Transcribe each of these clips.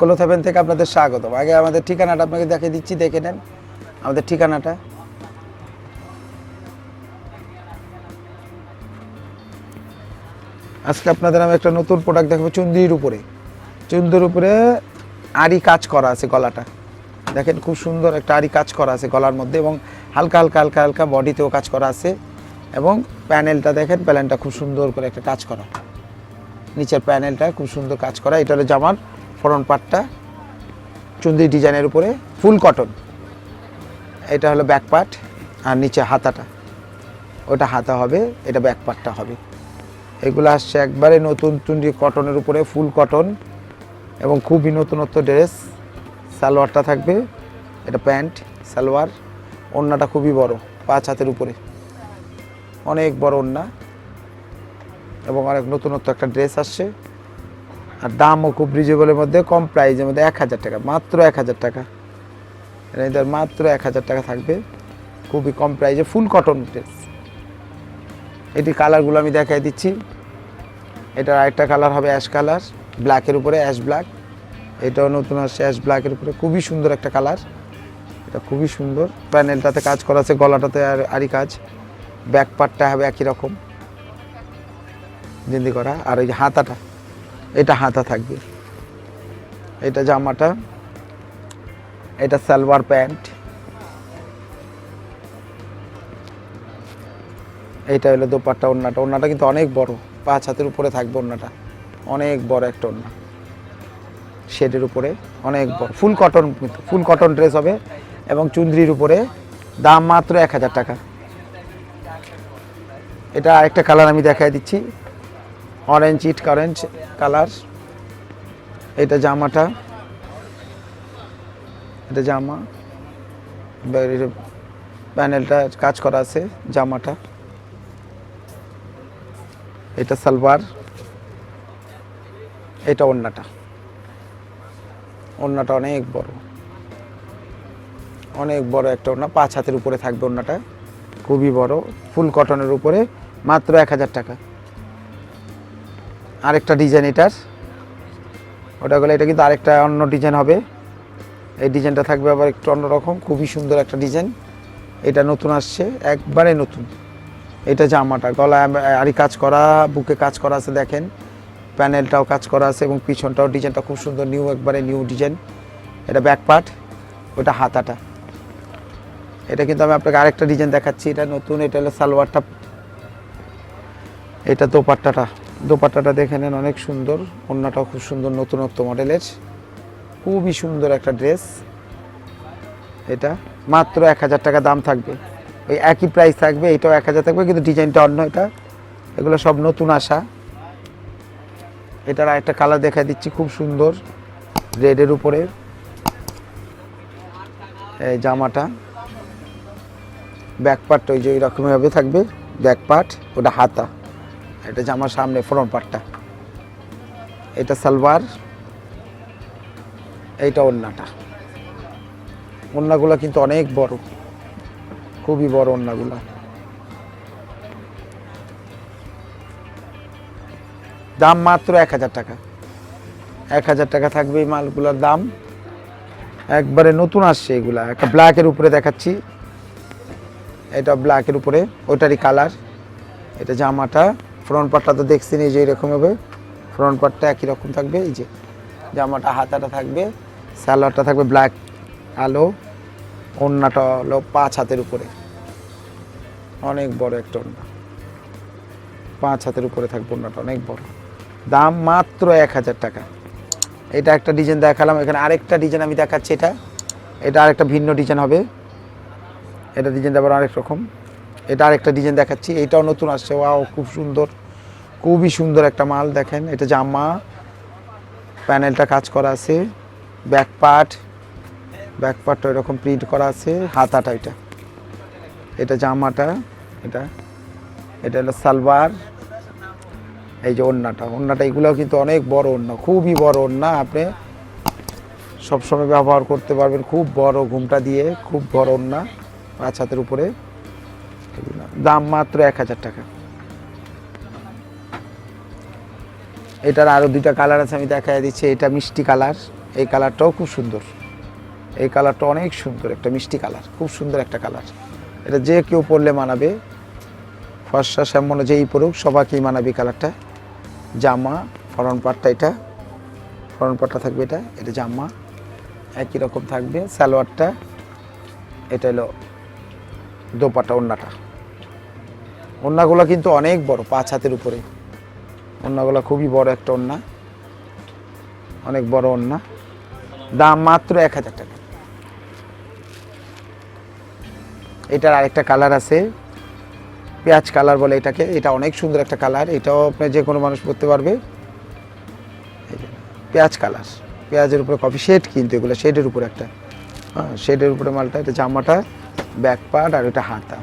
কলোথ থেকে আপনাদের স্বাগতম। আগে আমাদের ঠিকানাটা আপনাকে দেখে দিচ্ছি, দেখে নেন আমাদের ঠিকানাটা। আজকে আপনাদের আমি একটা নতুন প্রোডাক্ট দেখাবো চুন্দির উপরে। চুন্দির উপরে আড়ি কাজ করা আছে গলাটা। দেখেন খুব সুন্দর একটা আড়ি কাজ করা আছে গলার মধ্যে এবং হালকা হালকা হালকা হালকা বডিতেও কাজ করা আছে এবং প্যানেলটা দেখেন প্যানেলটা খুব সুন্দর করে একটা কাজ করা। নিচের প্যানেলটা খুব সুন্দর কাজ করা। এটা হলো জামার ফ্রন্ট পার্টটা চুন্দি ডিজাইনের উপরে, ফুল কটন। এটা হলো ব্যাক পার্ট আর নিচে হাতাটা। ওটা হাতা হবে, এটা ব্যাক পার্টটা হবে। এগুলো আসছে একবারে নতুন চুন্ডি কটনের উপরে, ফুল কটন এবং খুবই নতুনত্ব ড্রেস। সালোয়ারটা থাকবে, এটা প্যান্ট, সালোয়ার। ওড়নাটা খুবই বড়, পাঁচ হাতের উপরে। অনেক বড় ওড়না এবং অনেক নতুনত্ব একটা ড্রেস আসছে। আর দামও খুব রিজনেবলের মধ্যে, কম প্রাইজের মধ্যে এক হাজার টাকা, মাত্র এক হাজার টাকা। এটা মাত্র এক হাজার টাকা থাকবে, খুবই কম প্রাইজে ফুল কটন ড্রেস এটি কালারগুলো আমি দেখাই দিচ্ছি। এটার আরেকটা কালার হবে অ্যাশ কালার ব্ল্যাকের উপরে অ্যাশ ব্ল্যাক এটাও নতুন আসছে অ্যাশ ব্ল্যাকের উপরে, খুবই সুন্দর একটা কালার এটা খুবই সুন্দর। প্যানেলটাতে কাজ করা আছে, গলাটাতে আর আরই কাজ। ব্যাক পার্টটা হবে একই রকম। জিন্দি করা, আর ওই হাতাটা। এটা হাতা থাকবে। এটা জামাটা, এটা সালোয়ার প্যান্ট। এইটা হলো দোপাট্টা ওড়নাটা। ওড়নাটা কিন্তু অনেক বড়, পাঁচ হাতের উপরে থাকবে ওড়নাটা। অনেক বড় একটা ওড়না। শেডের উপরে অনেক বড়। Full cotton full cotton dress হবে এবং চুন্দ্রির উপরে দাম মাত্র এক হাজার টাকা। এটা আরেকটা কালার আমি দেখাই দিচ্ছি। অরেঞ্জ ইট অরেঞ্জ কালার এটা জামাটা। এটা জামা। প্যানেলটা কাজ করা আছে জামাটা। এটা সালোয়ার। এটা ওড়নাটা। ওড়নাটা অনেক বড়। অনেক বড় একটা ওড়না। পাঁচ হাতের উপরে থাকবে ওড়নাটা। খুবই বড়। ফুল কটনের উপরে মাত্র এক হাজার টাকা। আরেকটা ডিজাইন এটার। ওটা গেলে এটা কিন্তু আরেকটা অন্য ডিজাইন হবে। এই ডিজাইনটা থাকবে আবার একটু অন্যরকম, খুবই সুন্দর একটা ডিজাইন। এটা নতুন আসছে, একবারে নতুন। এটা জামাটা, গলায় আরি কাজ করা, বুকে কাজ করা আছে দেখেন। প্যানেলটাও কাজ করা আছে এবং পিছনটাও ডিজাইনটা খুব সুন্দর, নিউ, একবারে নিউ ডিজাইন। এটা ব্যাক পার্ট ওটা হাতাটা। এটা কিন্তু আমি আপনাকে আরেকটা ডিজাইন দেখাচ্ছি, এটা নতুন, এটা হলো সালোয়ারটা। এটা দোপাট্টাটা। দোপাট্টাটা দেখে নেন, অনেক সুন্দর। ওড়নাটাও খুব সুন্দর, নতুনত্ব মডেলের খুবই সুন্দর একটা ড্রেস এটা মাত্র এক হাজার টাকা দাম থাকবে। ওই একই প্রাইস থাকবে, এটাও এক হাজার থাকবে, কিন্তু ডিজাইনটা অন্য এটা। এগুলো সব নতুন আসা। এটার একটা কালার দেখা দিচ্ছি, খুব সুন্দর। রেডের উপরে। এই জামাটা। ব্যাক পার্টটা ওই যে ওই থাকবে ব্যাক পার্ট ওটা হাতা। এটা জামার সামনে ফ্রন্ট পার্টটা এটা সালোয়ার এইটা ওড়নাটা। ওড়নাগুলো কিন্তু অনেক বড়, খুবই বড় ওড়নাগুলো। দাম মাত্র এক হাজার টাকা। এক হাজার টাকা থাকবে এই মালগুলোর দাম। একবারে নতুন আসছে এগুলা। একটা ব্ল্যাকের উপরে দেখাচ্ছি। এটা ব্ল্যাকের উপরে, ওটারই কালার এটা জামাটা। ফ্রন্ট পার্টটা তো দেখছি এই যে এরকম হবে। ফ্রন্ট পার্টটা একই রকম থাকবে, এই যে জামাটা, হাতাটা থাকবে স্যালোয়ারটা থাকবে ব্ল্যাক আলো, ওড়নাটা হলো পাঁচ হাতের উপরে। অনেক বড় একটা ওড়না। পাঁচ হাতের উপরে থাকবে ওড়নাটা, অনেক বড়। দাম মাত্র এক হাজার টাকা। এটা একটা ডিজাইন দেখালাম, এখানে আরেকটা ডিজাইন আমি দেখাচ্ছি এটা। এটা আরেকটা ভিন্ন ডিজাইন হবে। এটা ডিজাইনটা আবার আরেক রকম। এটা আরেকটা ডিজাইন দেখাচ্ছি, এটাও নতুন আসছে, ওয়াও, খুব সুন্দর। খুবই সুন্দর একটা মাল, দেখেন, এটা জামা, প্যানেলটা কাজ করা আছে ব্যাক পার্ট ব্যাক পার্টটা এরকম প্রিন্ট করা আছে, হাতাটা এটা। এটা জামাটা, এটা এটা হলো সালোয়ার, এই যে ওড়নাটা ওড়নাটা এগুলোও কিন্তু অনেক বড় ওড়না, খুবই বড় ওড়না, আপনি সবসময় ব্যবহার করতে পারবেন, খুব বড় ঘুমটা দিয়ে, খুব বড় ওড়না, পাঁচ হাতের উপরে। দাম মাত্র এক হাজার টাকা। এটার আরও দুইটা কালার আছে, আমি দেখাই দিচ্ছি। এটা মিষ্টি কালার। এই কালারটাও খুব সুন্দর। এই কালারটা অনেক সুন্দর, একটা মিষ্টি কালার। খুব সুন্দর একটা কালার। এটা যে কেউ পরলে মানাবে। ফর্সা শ্যামল যেই পড়ুক সবাইকেই মানাবে কালারটা। জামা ফরন পাটটা এটা। ফরন পাটটা থাকবে এটা এটা জামা। একই রকম থাকবে, সালোয়ারটা। এটা হলো দোপাটা ওন্নাটা ওন্নাগুলো কিন্তু অনেক বড়, পাঁচ হাতের উপরে। ওন্নাগুলো খুবই বড় একটা ওন্না অনেক বড় ওন্না দাম মাত্র এক হাজার টাকা। এটার আরেকটা কালার আছে। পেঁয়াজ কালার বলে এটাকে। এটা অনেক সুন্দর একটা কালার। এটাও আপনার যে কোনো মানুষ পরতে পারবে। পেঁয়াজ কালার। পেঁয়াজের উপরে কফি শেড কিন্তু এগুলো, শেডের উপরে একটা। হ্যাঁ শেডের উপরে মালটা, এটা জামাটা, ব্যাক পার্ট আর এটা হাতা।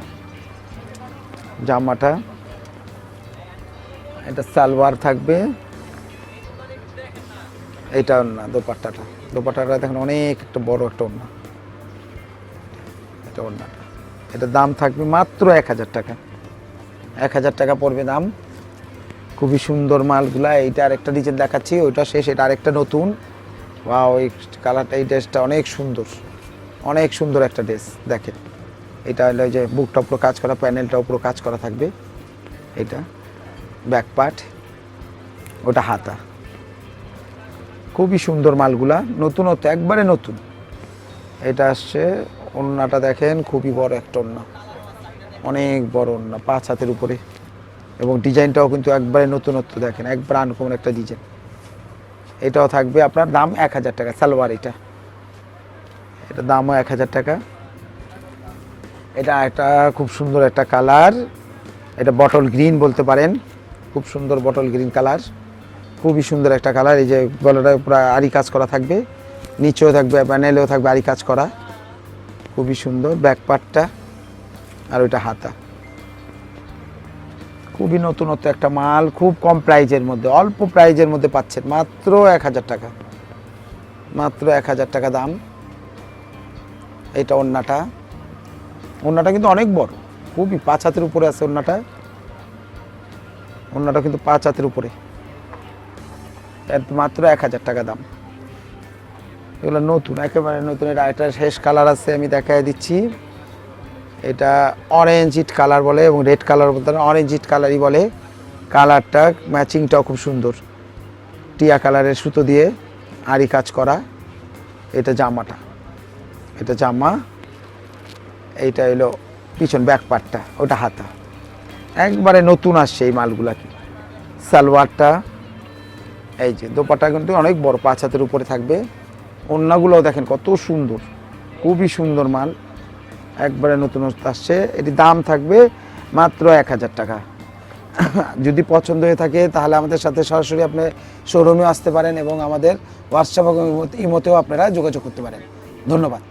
জামাটা এটা সালোয়ার থাকবে। এটা না, দোপাট্টাটা। দোপাট্টাটা দেখেন অনেক একটা বড় একটা ওন্না এটা ওন্নাটা এটা দাম থাকবে মাত্র এক হাজার টাকা। এক হাজার টাকা পড়বে দাম। খুবই সুন্দর মালগুলা। এইটা আরেকটা ডিজাইন দেখাচ্ছি, ওইটা শেষ। এটা আরেকটা নতুন। বা ওই কালারটা, এই ড্রেসটা অনেক সুন্দর। অনেক সুন্দর একটা ড্রেস, দেখেন। এটা হলো যে বুকটা পুরো কাজ করা প্যানেলটা পুরো কাজ করা থাকবে। এটা ব্যাক পার্ট ওটা হাতা। খুবই সুন্দর মালগুলা, নতুনত্ব, একবারে নতুন। এটা আসছে, ওড়নাটা দেখেন, খুবই বড় একটা ওড়না। অনেক বড় ওড়না, পাঁচ হাতের উপরে। এবং ডিজাইনটাও কিন্তু একবারে নতুনত্ব দেখেন, একবার আনকমন একটা ডিজাইন। এটাও থাকবে আপনার দাম এক হাজার টাকা, সালোয়ার এটা। এটা দামও এক হাজার টাকা। এটা একটা খুব সুন্দর একটা কালার, এটা বটল গ্রিন বলতে পারেন। খুব সুন্দর বটল গ্রিন কালার খুবই সুন্দর একটা কালার এই যে গলাটা পুরো আরি কাজ করা থাকবে, নিচেও থাকবে প্যানেলেও থাকবে আরি কাজ করা। খুবই সুন্দর ব্যাক পার্টটা আর ওইটা হাতা। খুবই নতুনত্ব একটা মাল, খুব কম প্রাইজের মধ্যে, অল্প প্রাইজের মধ্যে পাচ্ছেন, মাত্র এক হাজার টাকা। মাত্র এক হাজার টাকা দাম। এটা ওন্নাটা ওন্নাটা কিন্তু অনেক বড়, খুবই পাঁচ হাতের উপরে আছে ওন্নাটা ওন্নাটা কিন্তু পাঁচ হাতের উপরে। মাত্র এক হাজার টাকা দাম। এগুলো নতুন, একেবারে নতুন। এটা একটা শেষ কালার আছে, আমি দেখাই দিচ্ছি। এটা অরেঞ্জ ইট কালার বলে এবং রেড কালার বলতে অরেঞ্জ ইট কালারই বলে। কালারটা ম্যাচিংটাও খুব সুন্দর। টিয়া কালারের সুতো দিয়ে আরি কাজ করা। এটা জামাটা। এটা জামা। এইটা হলো পিছন ব্যাক পার্টটা ওটা হাতা। একবারে নতুন আসছে এই মালগুলা কি? সালোয়ারটা, এই যে দোপাটা কিন্তু অনেক বড়, পাঁচ হাতের উপরে থাকবে। অন্যগুলোও দেখেন কত সুন্দর, খুবই সুন্দর মাল। একবারে নতুন আসছে, এটি দাম থাকবে মাত্র এক হাজার টাকা। যদি পছন্দ হয়ে থাকে, তাহলে আমাদের সাথে সরাসরি আপনি শোরুমে আসতে পারেন এবং আমাদের হোয়াটসঅ্যাপ ইমোতেও আপনারা যোগাযোগ করতে পারেন। ধন্যবাদ।